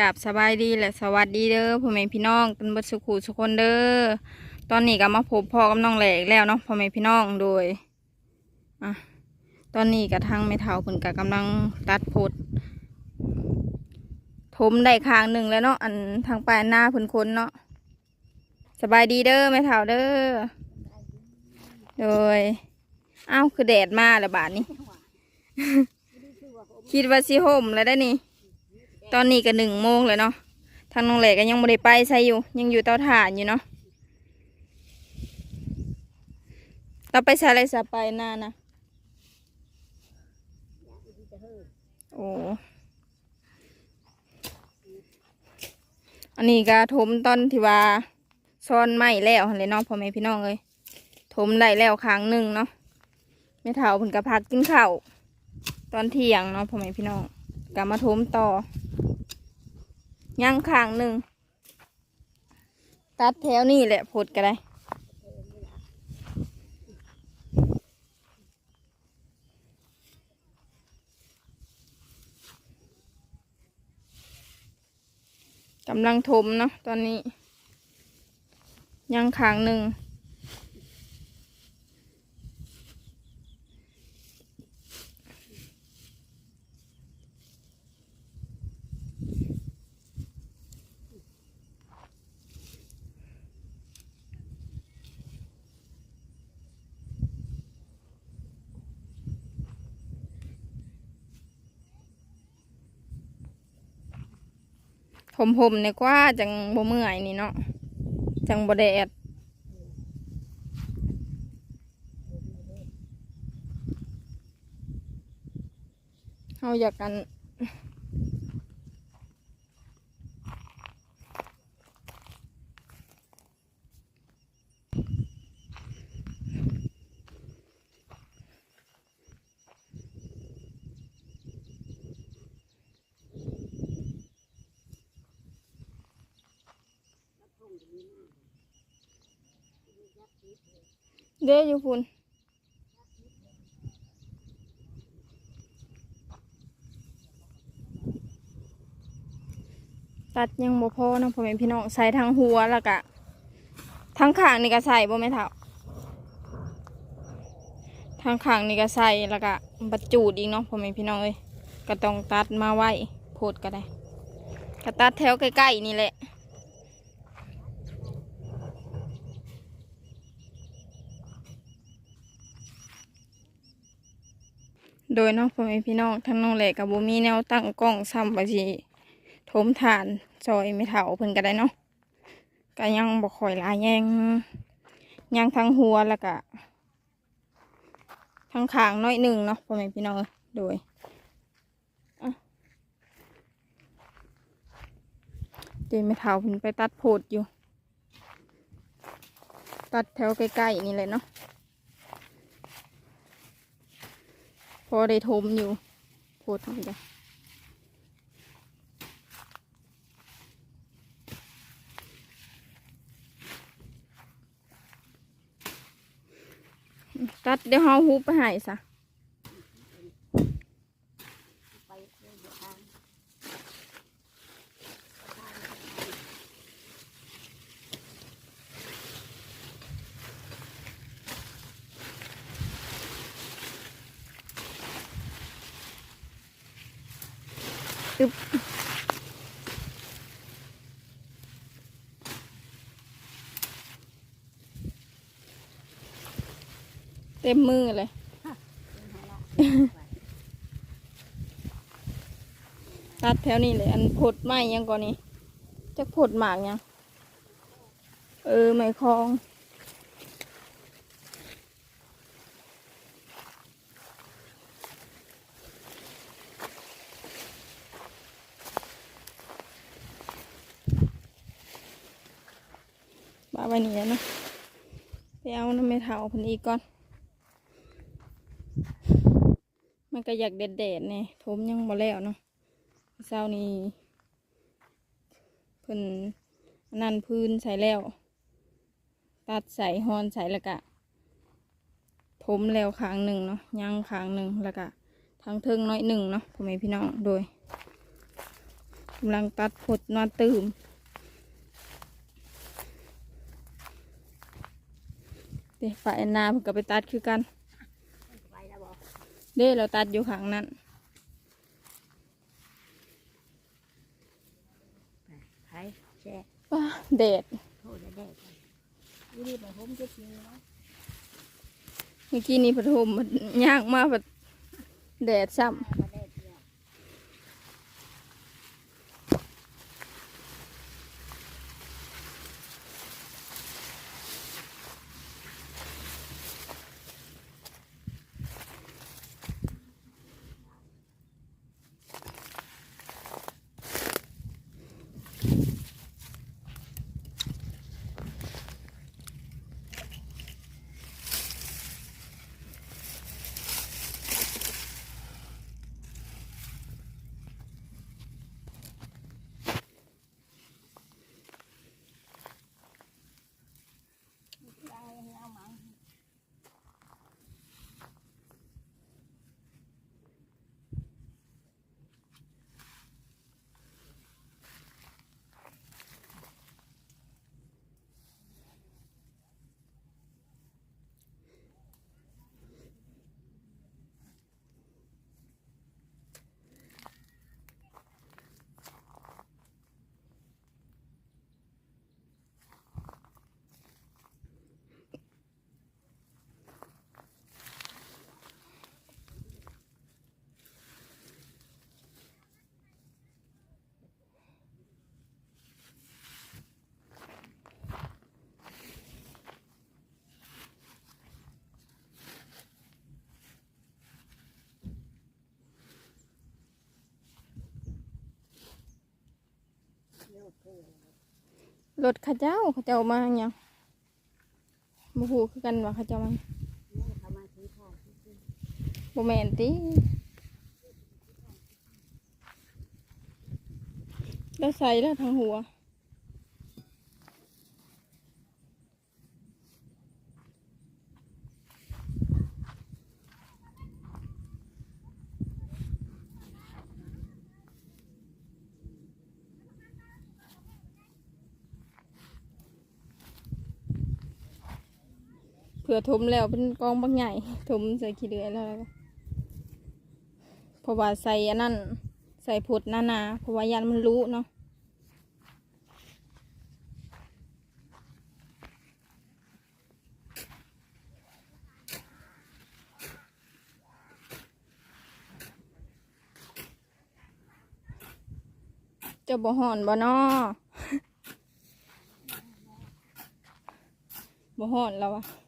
กับสบายดีและสวัสดีเด้อพ่อแม่พี่น้องเป็นบัดสุขุสุกคนเด้อตอนนี้ก็มาพบพ่อกับน้องแหลกแล้วเนาะพ่อแม่พี่น้องโดยอะตอนนี้กับทางแม่เฒ่าเพิ่นก็กำลังตัดพดถมได้ข้างหนึ่งแล้วเนาะอันทางปลายหน้าเพิ่นคนเนาะสบายดีเด้อแม่เฒ่าเด้อโดยอ้าวคือแดดมาแล้วบาดนี้ คิดว่าสิห่มแล้วได้นี่ ตอนนี้ก็หนึ่งโมงเลยเนาะทางน้องแหลกก็ยังไม่ได้ไปใช่อยู่ ยังอยู่เตาถ่านอยู่เนาะเราไปใช้อะไรสะไปหน้านะโอ้อันนี้ก็ถมตอนที่ว่าซ่อนไม้แล้วเลยเนาะพ่อแม่พี่น้องเลยถมได้แล้วครั้งหนึ่งเนาะไม่เท่าเพิ่นก็พักกินข้าวตอนเที่ยงเนาะพ่อแม่พี่น้องกลับมาถมต่อ ย่างข้างหนึ่ง ตัดแถวนี่แหละผดก็ได้กำลังถมเนาะตอนนี้ย่างข้างหนึ่ง ผมผมเนี่ยกว่าจังบ่เมื่อยนี่เนาะจังบ่แดดเอาอยากกัน เด้อยู่พุ่นตัดยังบ่พอนะพ่อแม่พี่น้องใส่ทั้งหัวแล้วก็ทั้งข้างนี่ก็ใส่บ่แม่เท่าทั้งข้างนี่ก็ใส่แล้วก็บัดจูดอีกเนาะพ่อแม่พี่น้องเอ้ยก็ต้องตัดมาไว้โพดก็ได้ก็ตัดแถวใกล้ๆนี่แหละ โดยน้องพ่อแม่พี่น้องทั้งน้องแหลกกับบุมีแนวตั้งกล้องซ้ำไปสิทมฐานซอยไม่เท่าเพิ่นก็ได้เนาะก็ยังบ่ค่อยลายแยงยังทั้งหัวแล้วก็ทั้งขางน้อยหนึ่งเนาะพ่อแม่พี่น้องโดยอะเจไม่เท่าเพิ่นไปตัดโพดอยู่ ตัดแถวใกล้ๆนี่เลยเนาะ พอได้ทมอยู่โพดนี่จ้ะตัดเดี๋ยวเฮาฮูบไปใหายซะ ตึบเต็มมือเลยตัดแถวนี้เลย อันผดไม้ยังก่อนนี้จะผดหมากยัง เออ ไม้คลอง บ้าไว้นี่แหละเนาะไปเอาน้ำเมทาเพันอีกก่อน มันก็อยากเด็ดเด็ดๆเนี่ยทมยังบ่แล้วเนาะเช้านี้เพิ่นนั่นพื้นใส่แล้ว ตัดใส่ฮอนใส่แล้วก็ทมแล้วครั้งหนึ่งเนาะยังครั้งหนึ่งแล้วก็ทางเทิงน้อยหนึ่งเนาะพ่อแม่พี่น้องโดยกำลังตัดผดนอนตื่ม เดี๋ยวฝ่ายนาเพิ่นก็ไปตัดคือกันไปแล้วบอกเด้เราตัดอยู่ข้างนั้นไปแช่ว้าแดดโทษได้ได้ดูดิแบบผมจะกินเนาะเมื่อกี้นี้ปฐมมันยากมากแบบแดดซ้ม รถข้าเจ้าข้าเจ้ามาอย่างบูฮูคือกันว่าข้าเจ้ามานี่เขามาซื้อของซื้อบ่แมนติแล้วใส่แล้วทางหัว ผื่อทมแล้วเป็นกองบางใหญ่ทมใส่ขี้เดือยแล้วเพราะว่าใส่อันนั้นใส่ผดหนาเพราะว่ายันมันรู้เนาะเจะบ่ห่อนบ่นอบ่ห่อนแล้วอะ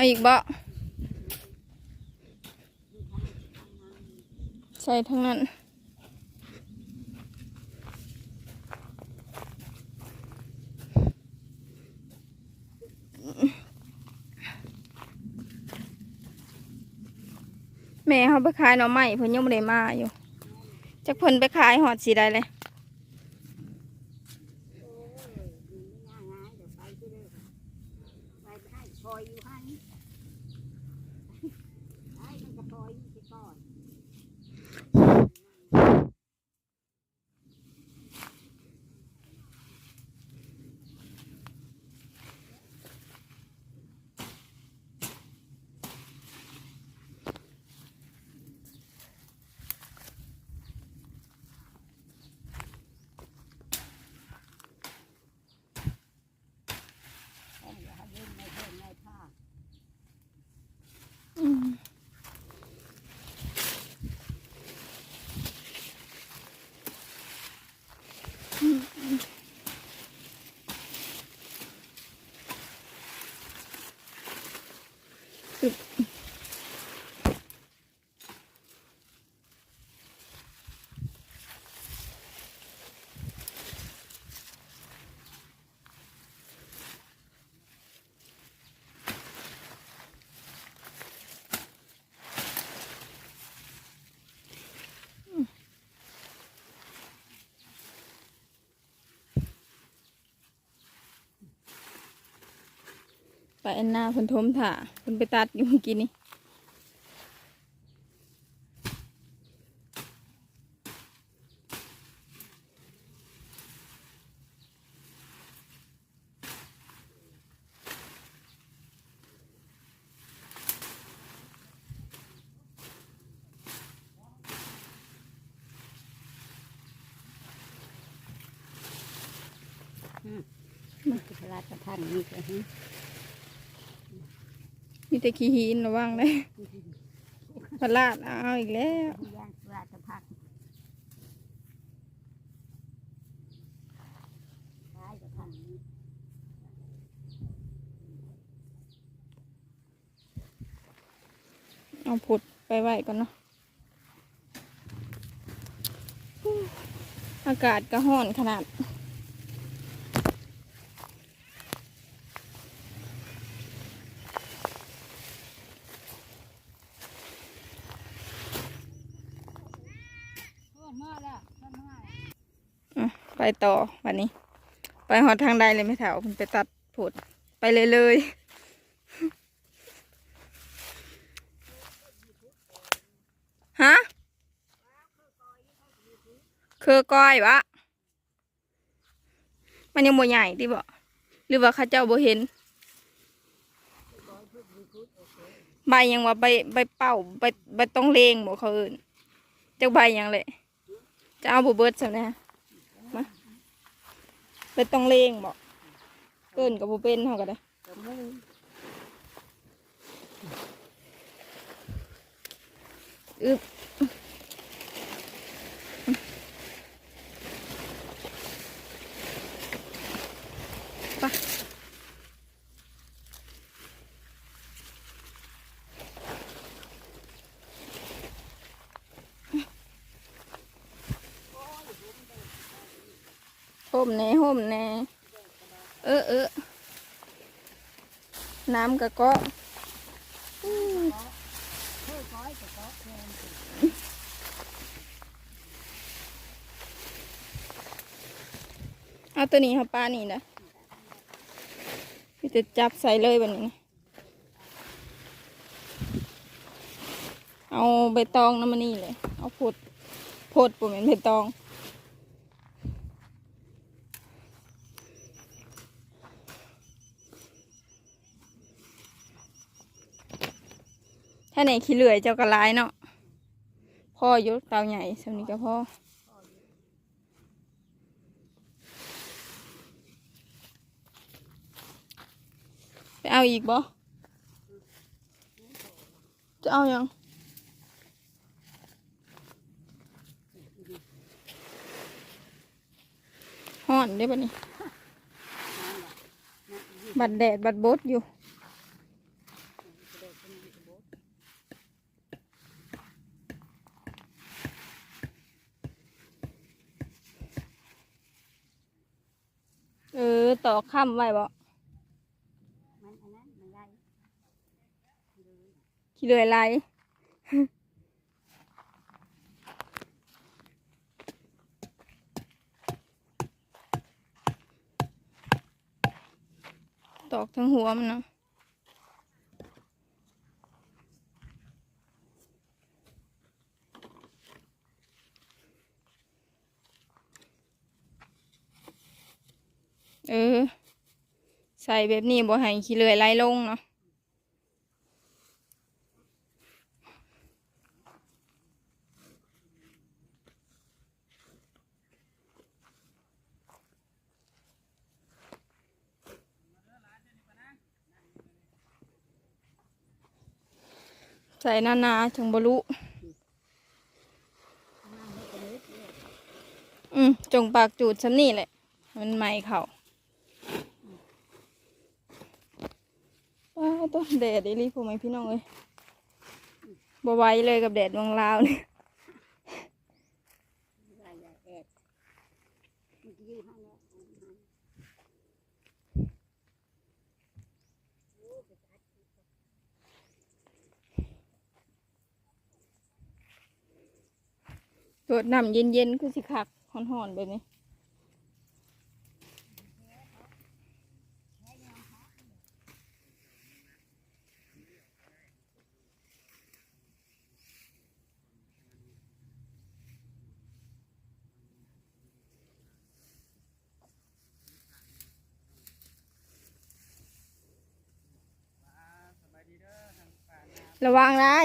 เอาอีกบ่ใส่ทั้งนั้น แม่เขาไปขายหน่อไม้เพิ่นยังไม่ได้มาอยู่จักเพิ่นไปขายหอดสีได้เลย โอ้ยมันไม่ง่ายง่ายเดี๋ยวไปที่เดิมไปให้คอยอยู่ให้ไอ้มันจะคอยอยู่ที่ก่อน ต้องอย่าให้เล่นในเพื่อนในผ้า อืมอึบ ไปอันหน้าเพิ่นทมถ่าเพิ่นไปตัดอยู่เมื่อกี้นี่มันคือพระราชทานนี่ก็ฮะ มีแต่ขี้หินระวังเลยพลาดเอาอีกแล้วย่างพระพักได้ก็ทานนี้เอาผุดไปไหวก่อนเนาะอู้อากาศก็ห้อนขนาด เพื่อนมาแล้วเพื่อนมาแล้ว อะ ไปต่อวันนี้ ไปหอดทางใดเลยไม่แถวมันไปตัดผุดไปเลยเลยฮะคือก้อยวะ มันยังบ่ใหญ่ที่บ่หรือว่าข้าเจ้าบ่เห็น ใบยังว่าใบใบเป่าใบใบต้องเลงบ่เขาเอินจักใบยังเลยจะเอาบ่เบิร์ดซะนะ เป็นต้องเลงบอกเกินกับโบเป็นเท่ากันเลยออึบ ห่มแน่ห่มแน่เออเออน้ำกระเกาะอื้อเพื่อก้อยก็ก้อยแทนสิเอาตัวนี้ค่ะป้านี่นะจะจับใส่เลยแบบนี้นะเอาใบตองน้ำมันนี่เลย เอาพดพดปุ่มเป็นใบตอง ถ้าไหนขี้เหลื่อยเจ้ากระลายเนาะพ่อยุเตาใหญ่สำนี้ก็พ่อไปเอาอีกบ่จะเอายังห่อนได้ปะนี่บัดแดดบัดบดอยู่ เอ อต่อข้ามไว้บ่มันอันนั้นมันไรขี้เหลื่อยไรตอกทั้งหัวมันเนาะเออ ใส่แบบนี้บ่ให้ขี้เลื่อยไหลลงเนาะใส่นานาๆถึงบรุอืมจงปากจูดซ้ำนี่แหละ มันไหมเขาว้าว ต้นแดดอีหลีผมไหมพี่น้องเอ้ยบไหวเลยกับแดดวังลาวนี่ไรอะแอดมันอยู่ห้างแล้วตรวจน้ำเย็นๆคือสิคักห่อนๆแบบนี้ ระวังได้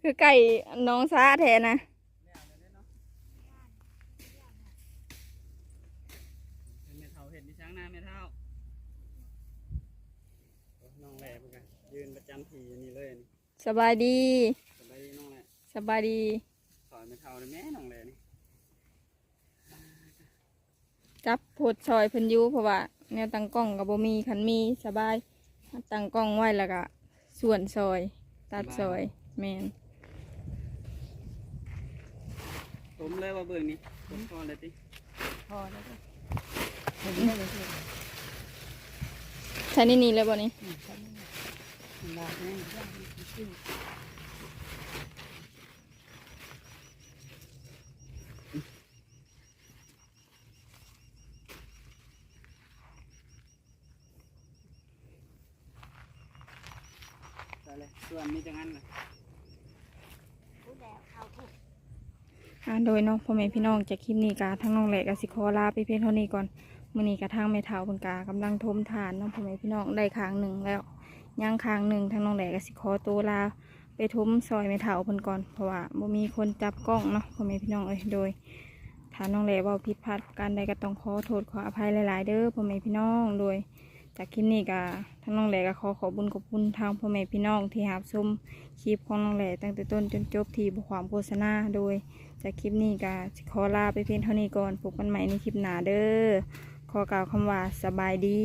คือไก่น้องซาแทนนะแม่เท่าเห็นดิช้างหน้าแม่เท่าโอ้น้องแหล่เหมือนกันยืนประจำทีอันนี้เลยนี่สบายดี สบายดีน้องแหล่สบายดีสอนแม่เท่าเลยแม่น้องแหล่นี่จับโพดซอยเพิ่นอยู่เพราะว่าแนวตั้งกล้องกับบ่มีคันมีสบายตั้งกล้องไว้แล้วก็ ส่วนซอย ตัดซอยแมนผมเลยว่าเบิ่งนี่ผมก่อนเลยติพอแล้วก็เห็นได้เลยสิใช้นี่นี่เลยบ่นี่อืมใช่ไหมลาแม่ย่างจริง ได้เลย ส่วนนี้จังนั้นเลยผู้แดดเอาผู้อ่าโดยเนาะพ่อแม่พี่น้องจากคลิปนี้กาทั้งน้องแหลกกสิขอลาไปเพียงเท่านี้ก่อนมื้อนี้กระทั่งแม่เฒ่าเพิ่นกากำลังทมทานเนาะพ่อแม่พี่น้องได้ครั้งหนึ่งแล้วย่างครั้งหนึ่งทั้งน้องแหลกกสิขอตัวลาไปทมซอยแม่เฒ่าเพิ่นก่อนเพราะว่าบ่มีคนจับกล้องเนาะพ่อแม่พี่น้องเอ้ยโดยถ้าน้องแหลเว่าผิดพลาดประการใดก็ต้องขอโทษขออภัยหลาย ๆ เด้อพ่อแม่พี่น้องโดย จากคลิปนี้ก็ทั้งน้องแหลก็ขอขอบุญขอบคุณทางพ่อแม่พี่น้องที่หาบชมคลิปของน้องแหลตั้งแต่ต้นจนจบที่บความโฆษณาโดย จากคลิปนี้ก็ขอลาไปเพียงเท่านี้ก่อนพบกันใหม่ในคลิปหน้าเด้อขอกล่าวคำว่าสบายดี